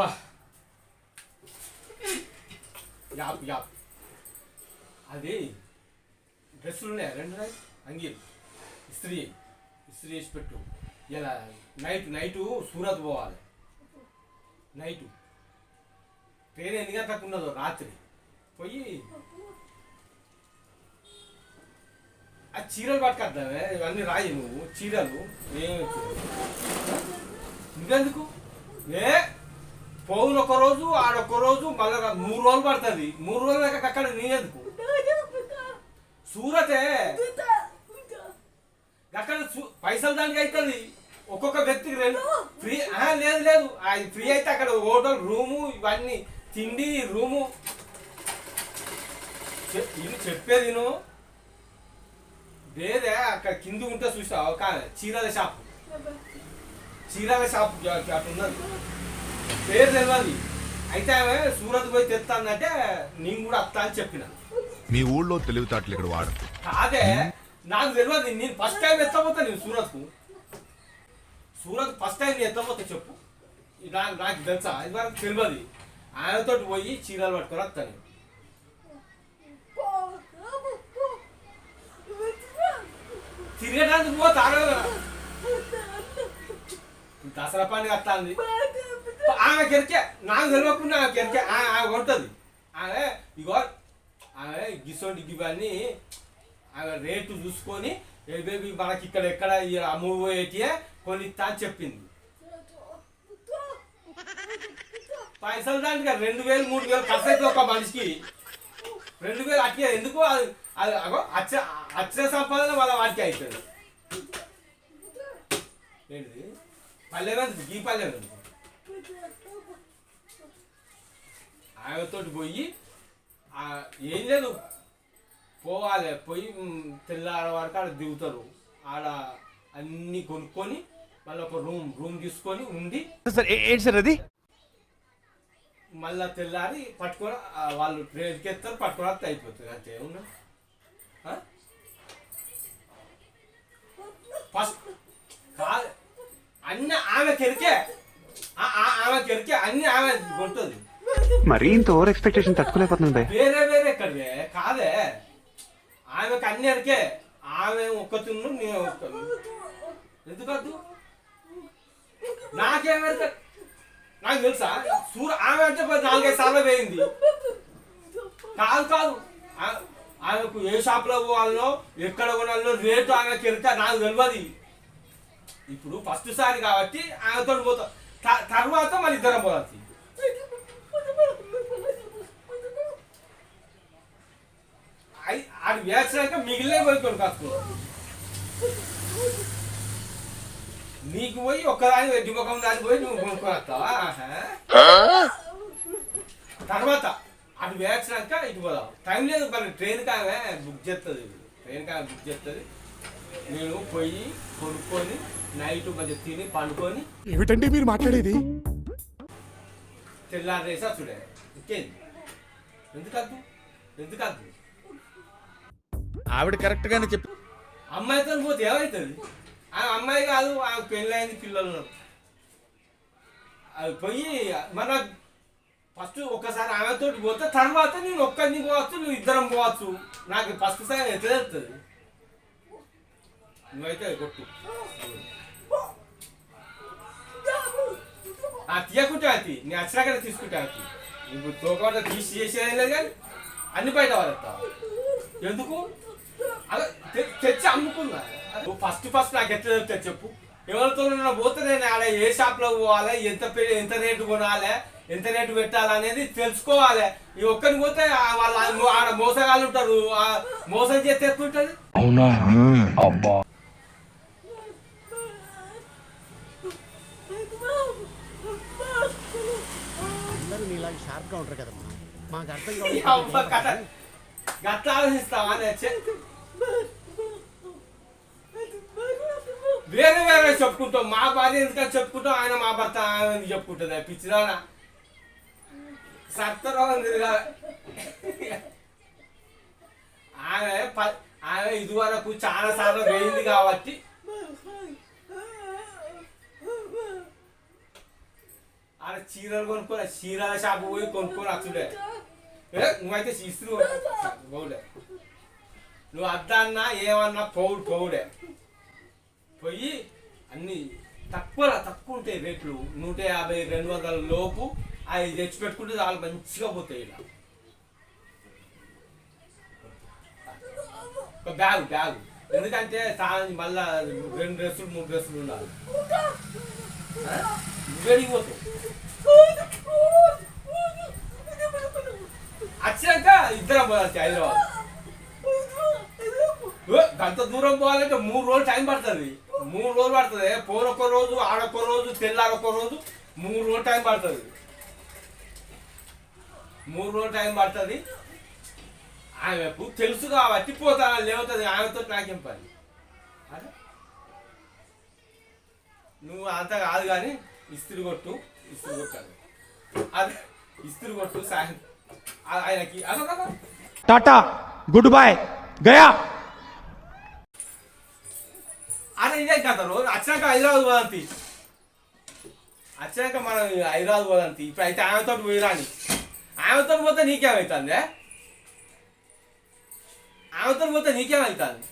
అబ్బా app app అది డ్రెస్సులు ఉన్నాయి రెండు ఉన్నాయి అంగీలు. ఇస్త్రీ ఇస్త్రీ చేసి పెట్టు. ఇలా నైట్ నైటు సూరత్ పోవాలి. నైటు. ట్రైన్ ఎన్ని గంటలకు ఉన్నదో రాత్రి. పోయి ఆ చీరలు పట్టుకొద్దామే. ఇవన్నీ రాయి నువ్వు. చీరలు. ఏమి ఇంకెందుకు ఏ? పోవును ఒక రోజు ఆడొక్క రోజు మళ్ళీ మూడు రోజులు పడుతుంది. మూడు రోజులు దాకా అక్కడ నేనెందుకు సూరతే అక్కడ పైసలు దానికి అవుతుంది ఒక్కొక్క వ్యక్తికి రెండు ఫ్రీ లేదు లేదు. అది ఫ్రీ అయితే అక్కడ హోటల్ రూము ఇవన్నీ తిండి రూము. ఇది చెప్పేది నువ్వు వేరే అక్కడ కింద ఉంటే చూసావు? ఒక చీరల షాప్. చీరల షాప్ అటు ఉన్నది. పేరు తెలియదు అయితే ఆమె సూరత్ పోయి తెస్తానంటే నేను కూడా వస్తా అని చెప్పిన. మీ ఊళ్ళో తెలివితేటలు ఇక్కడ వాడదు కాదే నాకు తెలియదు నేను ఫస్ట్ టైం ఎత్తపోతా నేను సూరత్కు. సూరత్ ఫస్ట్ టైం నేను ఎత్తపోతా చెప్పు. నాకు నాకు తెలుసా ఇది వరకు తెలియదు ఆయనతో పోయి చీరలు పట్టుకొని వస్తాను తిరగడానికి పోతారు దసరా పండుగ వస్తుంది. ఆమె కెరికే నాకు తెలియకుండా ఆమె కెరికే ఆ- ఆమె కొంటది ఆమె ఇగో ఆమె గిసోంటి ఇవన్నీ ఆమె రేటు చూసుకొని ఏవేవి మనకి ఇక్కడ ఎక్కడ ఈ అమ్ముపోయేటియే కొన్ని తాను చెప్పింది. పైసలు దానికి రెండు వేలు మూడు వేలు ఖర్చు అయితే ఒక మనిషికి. రెండు వేలు అట్టే ఎందుకు అది అది అగో అచ్చ అచ్చ సంపాదన వాళ్ళ వాటికి అవుతుంది ఏంటిది? పల్లె గీ పల్లె ఆమెతోటి పోయి ఆ, ఏం లేదు. పోవాలి. పోయి తెల్లార వరకు ఆడ దిగుతారు. ఆడ అన్నీ కొనుక్కొని మళ్ళీ ఒక రూమ్ రూమ్ తీసుకొని ఉండి సార్ ఏంటి సార్ అది? మళ్ళా తెల్లారి పట్టుకొని వాళ్ళు ట్రైన్కి ఎత్తారు పట్టుకొని అయిపోతుంది. అంతే ఏమున్నా ఫస్ట్ కాదు అన్ని ఆమె కెరికే ఆమె కెరికే అన్ని ఆమె కొంటుంది మరీ ఇంత ఓవర్ ఎక్స్పెక్టేషన్ తట్టుకోలేకపోతున్నాను భయ్. వేరే వేరే ఎక్కడివే? కాదే. ఆమెకు అన్ని ఎరికే ఆమె ఒక్కతున్ను నేను ఒక్క ఎందుకద్దు నాకేమెరక నాకు తెలుసా? సూర ఆమె అంటే పోయి నాలుగైదు సార్లు వేయింది కాదు కాదు. ఆమెకు ఏ షాప్లో పోవాలనో ఎక్కడ కొనాలనో రేటు ఆమెకి కెరితే నాకు తెలియదు ఇప్పుడు ఫస్ట్ సారి కాబట్టి ఆమెతో పోతా. త- తర్వాత మళ్ళీ ఇద్దరం పోతుంది అది వేసాక మిగిలే పోయి కొన్ని కాసుకున్నాం నీకు పోయి ఒక్కదాని వెడ్డి ముఖం దాని పోయి నువ్వు కొనుక్కొస్తావా తర్వాత అది వేసినాక ఇటు పోదావు టైం లేదు మరి ట్రైన్ కాగా బుక్ చేస్తుంది ట్రైన్ కాగా బుక్ చేస్తుంది నేను పోయి కొనుక్కొని నైట్ మధ్య తిని పండుకొని. ఏమిటండి మీరు మాట్లాడేది? తెల్లారేసా చూడే. ఇంకేంది? ఎందుకద్దు ఎందుకద్దు ఆవిడ కరెక్ట్ గానే చెప్పి అమ్మాయితో పోతే ఏమవుతుంది ఆ అమ్మాయి కాదు ఆ పెళ్ళైంది పిల్లలు అది పోయి మన ఫస్ట్ ఒక్కసారి ఆమెతో పోతే తర్వాత నేను ఒక్కరిని పోవచ్చు నువ్వు ఇద్దరం పోవచ్చు. నాకు ఫస్ట్ సారి ఎట్లా తెలుస్తుంది నువ్వైతే కొట్టు. ఆ తీయకుంటే అది నీ అచ్చినాకనే తీసుకుంటే అది. ఇప్పుడు తోకమాట తీసి చేసేది లేదు కానీ అన్ని బయట వాడతావు ఎందుకు? అలా తెచ్చి అమ్ముకున్నా. నువ్వు ఫస్ట్ ఫస్ట్ నాకు ఎట్లా చెప్తా చెప్పు. ఎవరితో పోతే నేను ఆడ ఏ షాప్లో పోవాలి ఎంత పె- ఎంత రేటు కొనాలి ఎంత రేటు పెట్టాలి అనేది తెలుసుకోవాలి. ఈ ఒక్కరిని పోతే వాళ్ళ ఆడ మోసగాళ్ళు ఉంటారు. ఆ మోసం చేస్తే ఎత్తుంటది అందరూ షార్ప్గా ఉంటారు కదమ్మా. మాకు అర్థం. గట్ల ఆలోచిస్తావా వేరే వేరే చెప్పుకుంటాం. మా భార్య ఎందుకని చెప్పుకుంటాం? ఆయన మా భర్త ఆయన చెప్పుకుంటుంది. పిచ్చిదానా? సత్తరోగం తిరగాలి ఆమె ఆమె ఇదివరకు చాలా సార్లు వేయింది కాబట్టి ఆడ చీరలు కొనుక్కోరా చీరల షాపు పోయి కొనుక్కొని వచ్చుడే ఏ నువ్వైతే ఇస్త్రీ పోలే నువ్వు అద్దన్నా ఏమన్నా పోవుడు పోవుడే పోయి అన్ని తక్కువ తక్కువ ఉంటాయి రేట్లు నూట యాభై రెండు వందల లోపు అవి తెచ్చి పెట్టుకుంటే చాలా మంచిగా పోతాయి ఇలా ఒక బ్యాగ్ బ్యాగ్ ఎందుకంటే తాను మళ్ళా రెండు డ్రెస్సులు మూడు డ్రెస్సులు ఉండాలి ఆ? నువ్వేడికి పోతావు వచ్చినాక ఇద్దరం పోవాలి హైదరాబాద్. అంత గంత దూరం పోవాలంటే మూడు రోజులు టైం పడుతుంది. మూడు రోజులు పడుతుంది. పోరొక్క రోజు ఆడొక్క రోజు తెల్లారొక్క రోజు మూడు రోజులు టైం పడుతుంది. మూడు రోజులు టైం పడుతుంది. ఆమెకు తెలుసు కాబట్టి పోతాను లేవుతుంది. ఆమెతో నాకేం పని? అదే. నువ్వు అంత కాదు కానీ ఇస్త్రీ కొట్టు. ఇస్తురు కొట్టాలి. అది ఇస్తురు కొట్టు సాయం. ఆయనకి. టాటా గుడ్ బాయ్ గయా. అరే ఇదే కదా రోజు. వచ్చినాక హైదరాబాద్ పోదంతి. వచ్చినాక మనం హైదరాబాద్ పోదంతి. ఇప్పుడు అయితే ఆమెతో పోయిరాని ఆమెతో పోతే నీకేమవుతుంది ఆమెతో పోతే నీకేమవుతుంది